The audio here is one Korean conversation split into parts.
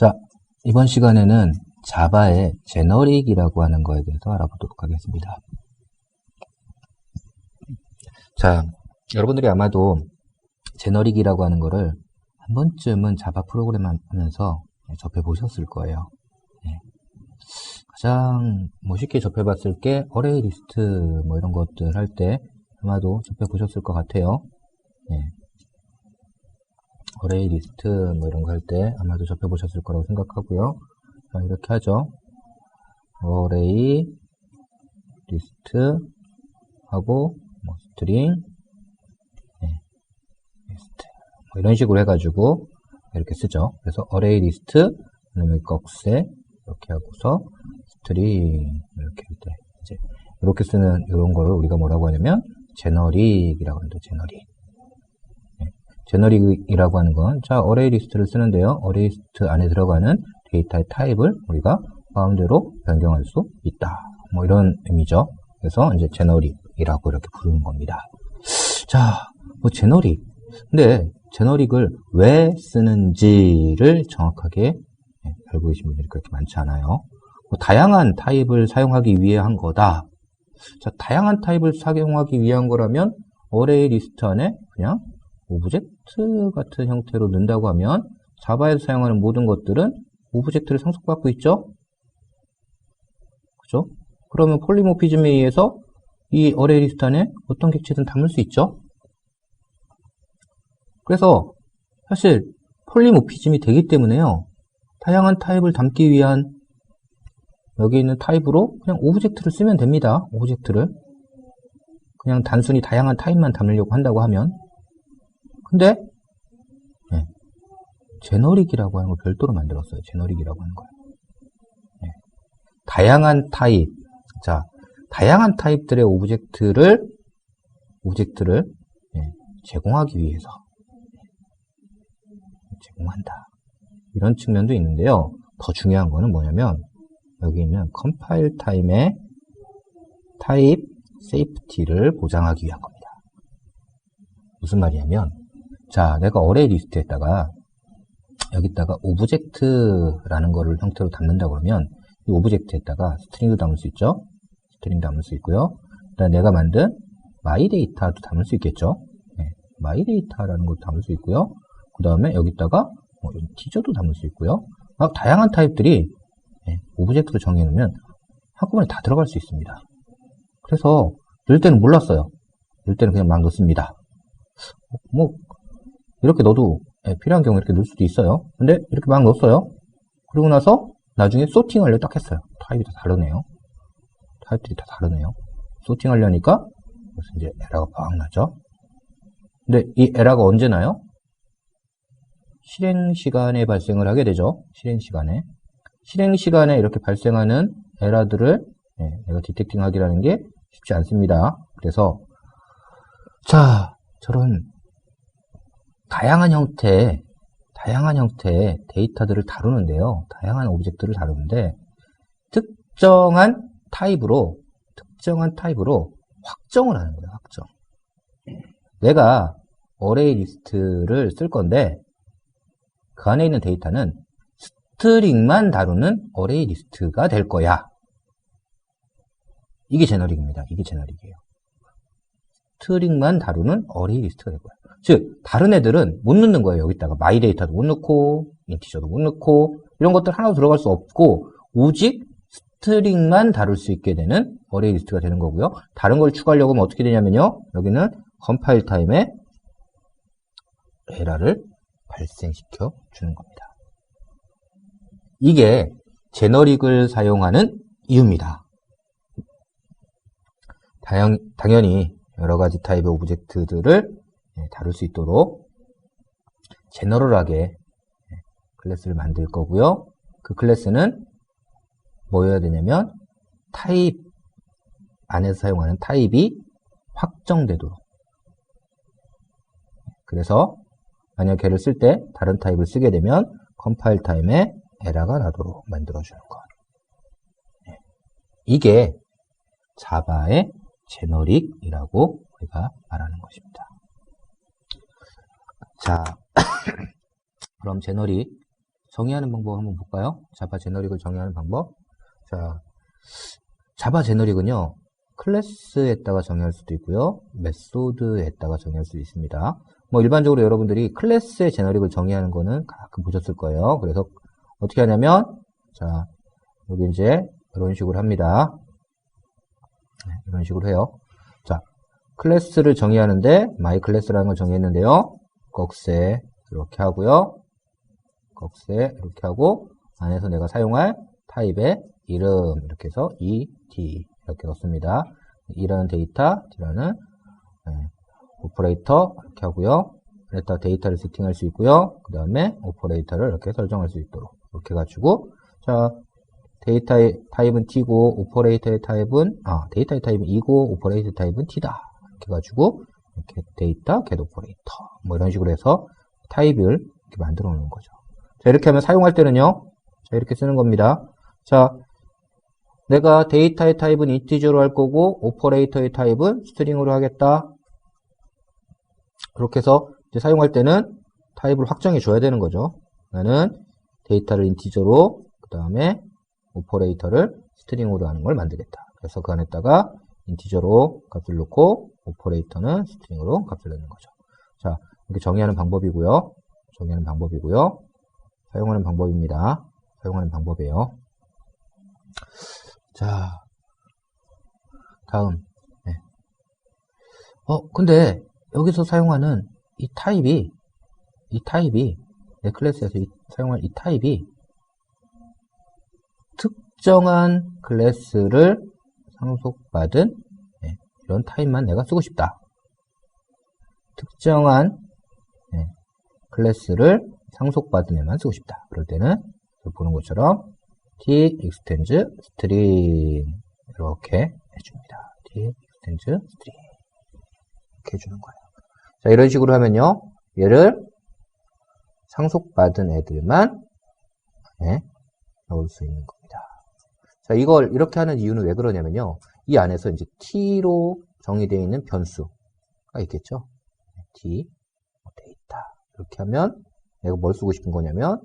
자, 이번 시간에는 자바의 제너릭이라고 하는 거에 대해서 알아보도록 하겠습니다. 자, 여러분들이 아마도 제너릭이라고 하는 거를 한 번쯤은 자바 프로그램 하면서 접해 보셨을 거예요. 네. 가장 뭐 쉽게 접해 봤을 게 어레이 리스트 뭐 이런 것들 할 때 아마도 접해 보셨을 것 같아요. 네. 어레이 리스트 뭐 이런 거 할 때 아마도 접해 보셨을 거라고 생각하고요. 자, 이렇게 하죠. 어레이 리스트 하고 뭐 스트링 네. 리스트 뭐 이런 식으로 해가지고 이렇게 쓰죠. 그래서 어레이 리스트 그다음에 꺽쇠 이렇게 하고서 스트링 이렇게 할 때 이제 이렇게 쓰는 이런 거를 우리가 뭐라고 하냐면 제너릭이라고 하는데 제너릭 제너릭이라고 하는 건, 자, 어레이 리스트를 쓰는데요. 어레이 리스트 안에 들어가는 데이터의 타입을 우리가 마음대로 변경할 수 있다. 뭐 이런 의미죠. 그래서 이제 제너릭이라고 이렇게 부르는 겁니다. 자, 뭐 제너릭. 근데 제너릭을 왜 쓰는지를 정확하게 알고 계신 분들이 그렇게 많지 않아요. 뭐 다양한 타입을 사용하기 위해 한 거다. 자, 다양한 타입을 사용하기 위한 거라면 어레이 리스트 안에 그냥 오브젝트 같은 형태로 넣는다고 하면 자바에서 사용하는 모든 것들은 오브젝트를 상속받고 있죠? 그죠? 그러면 폴리모피즘에 의해서 이 어레이 리스트 안에 어떤 객체든 담을 수 있죠? 그래서 사실 폴리모피즘이 되기 때문에요. 다양한 타입을 담기 위한 여기 있는 타입으로 그냥 오브젝트를 쓰면 됩니다. 오브젝트를. 그냥 단순히 다양한 타입만 담으려고 한다고 하면 근데 네. 제너릭이라고 하는 걸 별도로 만들었어요. 제너릭이라고 하는 걸. 네. 다양한 타입. 자, 다양한 타입들의 오브젝트를 오브젝트를 네. 제공하기 위해서 제공한다. 이런 측면도 있는데요. 더 중요한 거는 뭐냐면 여기 있는 컴파일 타임의 타입 세이프티를 보장하기 위한 겁니다. 무슨 말이냐면 자, 내가 어레이 리스트에다가 여기다가 오브젝트라는 거를 형태로 담는다 그러면 이 오브젝트에다가 스트링도 담을 수 있죠. 스트링 담을 수 있고요. 그다음 내가 만든 마이 데이터도 담을 수 있겠죠. 네, 마이 데이터라는 것도 담을 수 있고요. 그 다음에 여기다가 뭐 인티저도 담을 수 있고요. 막 다양한 타입들이 네, 오브젝트를 정해놓으면 한꺼번에 다 들어갈 수 있습니다. 그래서 넣을 때는 몰랐어요. 넣을 때는 그냥 막 넣습니다. 뭐 이렇게 넣어도 예, 필요한 경우에 이렇게 넣을 수도 있어요. 근데 이렇게 막 넣었어요. 그리고 나서 나중에 소팅 하려 딱 했어요. 타입이 다 다르네요. 타입들이 다 다르네요. 소팅 하려니까 그래서 이제 에러가 막 나죠. 근데 이 에러가 언제 나요? 실행 시간에 발생을 하게 되죠. 실행 시간에. 실행 시간에 이렇게 발생하는 에러들을 네, 내가 디텍팅 하기라는 게 쉽지 않습니다. 그래서 자 저런 다양한 형태의 다양한 형태의 데이터들을 다루는데요. 다양한 오브젝트를 다루는데 특정한 타입으로 특정한 타입으로 확정을 하는 거예요. 확정. 내가 어레이 리스트를 쓸 건데 그 안에 있는 데이터는 스트링만 다루는 어레이 리스트가 될 거야. 이게 제너릭입니다. 이게 제너릭이에요. 스트링만 다루는 어레이 리스트가 될 거야. 즉 다른 애들은 못 넣는 거예요. 여기다가 마이 데이터도 못 넣고 인티저도 못 넣고 이런 것들 하나도 들어갈 수 없고 오직 스트링만 다룰 수 있게 되는 어레이 리스트가 되는 거고요. 다른 걸 추가하려고 하면 어떻게 되냐면요. 여기는 컴파일 타임에 에러를 발생시켜 주는 겁니다. 이게 제너릭을 사용하는 이유입니다. 당연히 여러 가지 타입의 오브젝트들을 네, 다룰 수 있도록 제너럴하게 네, 클래스를 만들 거고요. 그 클래스는 뭐여야 되냐면 타입 안에서 사용하는 타입이 확정되도록 그래서 만약 걔를 쓸 때 다른 타입을 쓰게 되면 컴파일 타임에 에러가 나도록 만들어주는 것. 네. 이게 자바의 제너릭이라고 우리가 말하는 것입니다. 자, 그럼 제너릭 정의하는 방법 한번 볼까요? 자바 제너릭을 정의하는 방법. 자, 자바 제너릭은요, 클래스에다가 정의할 수도 있고요, 메소드에다가 정의할 수도 있습니다. 뭐 일반적으로 여러분들이 클래스의 제너릭을 정의하는 거는 가끔 보셨을 거예요. 그래서 어떻게 하냐면, 자, 여기 이제 이런 식으로 합니다. 네, 이런 식으로 해요. 자, 클래스를 정의하는데 my 클래스라는 걸 정의했는데요. 꺽쇠 이렇게 하고요. 꺽쇠 이렇게 하고 안에서 내가 사용할 타입의 이름 이렇게 해서 ED 이렇게 넣습니다. 이라는 데이터, D라는 네, 오퍼레이터 이렇게 하고요. 그랬다 데이터를 세팅할 수 있고요. 그 다음에 오퍼레이터를 이렇게 설정할 수 있도록 이렇게 해가지고 자 데이터의 타입은 T고 오퍼레이터의 타입은 아 데이터의 타입은 E고 오퍼레이터 타입은 T다 이렇게 해가지고 이렇게 데이터 get 오퍼레이터 뭐 이런 식으로 해서 타입을 이렇게 만들어 놓는 거죠. 자 이렇게 하면 사용할 때는요. 자 이렇게 쓰는 겁니다. 자 내가 데이터의 타입은 인티저로 할 거고 오퍼레이터의 타입은 스트링으로 하겠다. 그렇게 해서 이제 사용할 때는 타입을 확정해 줘야 되는 거죠. 나는 데이터를 인티저로 그 다음에 오퍼레이터를 스트링으로 하는 걸 만들겠다. 그래서 그 안에다가 인티저로 값을 넣고 오퍼레이터는 스트링으로 값을 넣는 거죠. 자, 이렇게 정의하는 방법이고요. 정의하는 방법이고요. 사용하는 방법입니다. 사용하는 방법이에요. 자, 다음. 네. 어, 근데 여기서 사용하는 이 타입이 이 타입이 내 클래스에서 이, 사용할 이 타입이 특정한 클래스를 상속받은 네, 이런 타입만 내가 쓰고 싶다. 특정한 네, 클래스를 상속받은 애만 쓰고 싶다. 그럴 때는 보는 것처럼 t extends string 이렇게 해줍니다. t extends string 이렇게 해주는 거예요. 자 이런 식으로 하면요. 얘를 상속받은 애들만 네, 넣을 수 있는 겁니다. 자, 이걸 이렇게 하는 이유는 왜 그러냐면요. 이 안에서 이제 t로 정의되어 있는 변수가 있겠죠. t 뭐 데이터 이렇게 하면 내가 뭘 쓰고 싶은 거냐면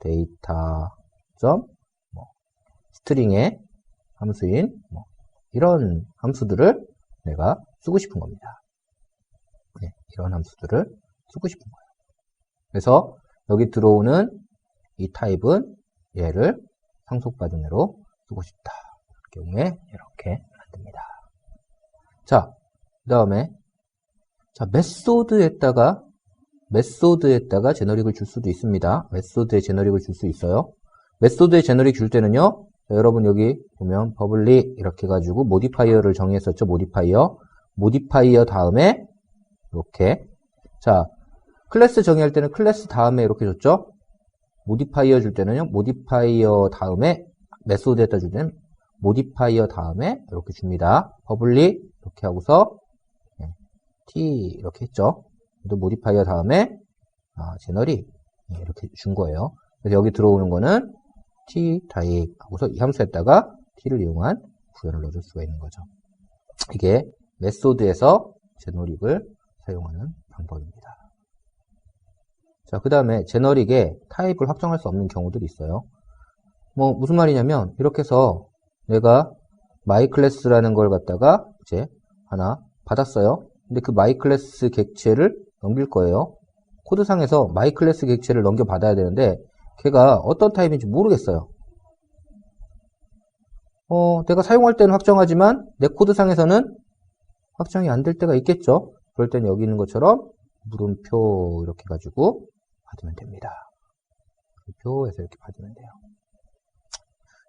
데이터 점 뭐, 스트링의 함수인 뭐, 이런 함수들을 내가 쓰고 싶은 겁니다. 네, 이런 함수들을 쓰고 싶은 거예요. 그래서 여기 들어오는 이 타입은 얘를 상속받은 애로 쓰고 싶다. 경우에 이렇게 만듭니다. 자, 그 다음에 자 메소드에다가 메소드에다가 제너릭을 줄 수도 있습니다. 메소드에 제너릭을 줄 수 있어요. 메소드에 제너릭 줄 때는요. 자, 여러분 여기 보면 버블릭 이렇게 가지고 모디파이어를 정의했었죠. 모디파이어. 모디파이어 다음에 이렇게 자 클래스 정의할 때는 클래스 다음에 이렇게 줬죠. 모디파이어 줄 때는요. 모디파이어 다음에 메소드에다 줄 때는 모디파이어 다음에 이렇게 줍니다. 퍼블릭 이렇게 하고서 네, t 이렇게 했죠. 또 모디파이어 다음에 아, 제너리 네, 이렇게 준 거예요. 그래서 여기 들어오는 거는 t 타입 하고서 이 함수에다가 t를 이용한 구현을 넣어줄 수가 있는 거죠. 이게 메소드에서 제너릭을 사용하는 방법입니다. 자, 그 다음에 제너릭에 타입을 확정할 수 없는 경우들이 있어요. 뭐 무슨 말이냐면 이렇게 해서 내가 마이 클래스라는 걸 갖다가 이제 하나 받았어요. 근데 그 마이 클래스 객체를 넘길 거예요. 코드상에서 마이 클래스 객체를 넘겨 받아야 되는데 걔가 어떤 타입인지 모르겠어요. 어, 내가 사용할 때는 확정하지만 내 코드상에서는 확정이 안 될 때가 있겠죠. 그럴 때는 여기 있는 것처럼 물음표 이렇게 가지고 받으면 됩니다. 물음표에서 이렇게 받으면 돼요.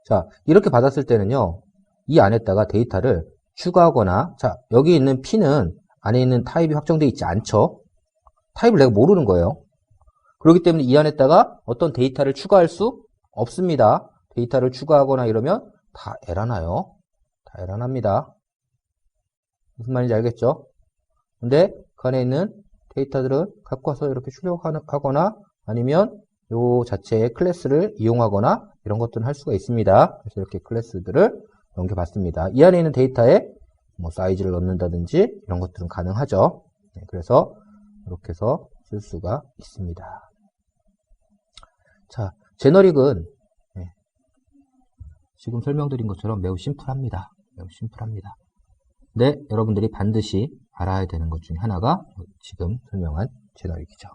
자, 이렇게 받았을 때는요, 이 안에다가 데이터를 추가하거나, 자, 여기 있는 P는 안에 있는 타입이 확정되어 있지 않죠? 타입을 내가 모르는 거예요. 그렇기 때문에 이 안에다가 어떤 데이터를 추가할 수 없습니다. 데이터를 추가하거나 이러면 다 에러나요. 다 에러납니다. 무슨 말인지 알겠죠? 근데 그 안에 있는 데이터들은 갖고 와서 이렇게 출력하거나 아니면 요 자체의 클래스를 이용하거나 이런 것들은 할 수가 있습니다. 그래서 이렇게 클래스들을 넘겨봤습니다. 이 안에 있는 데이터에 뭐 사이즈를 넣는다든지 이런 것들은 가능하죠. 네, 그래서 이렇게 해서 쓸 수가 있습니다. 자, 제너릭은 네, 지금 설명드린 것처럼 매우 심플합니다. 매우 심플합니다. 네, 여러분들이 반드시 알아야 되는 것 중에 하나가 지금 설명한 제너릭이죠.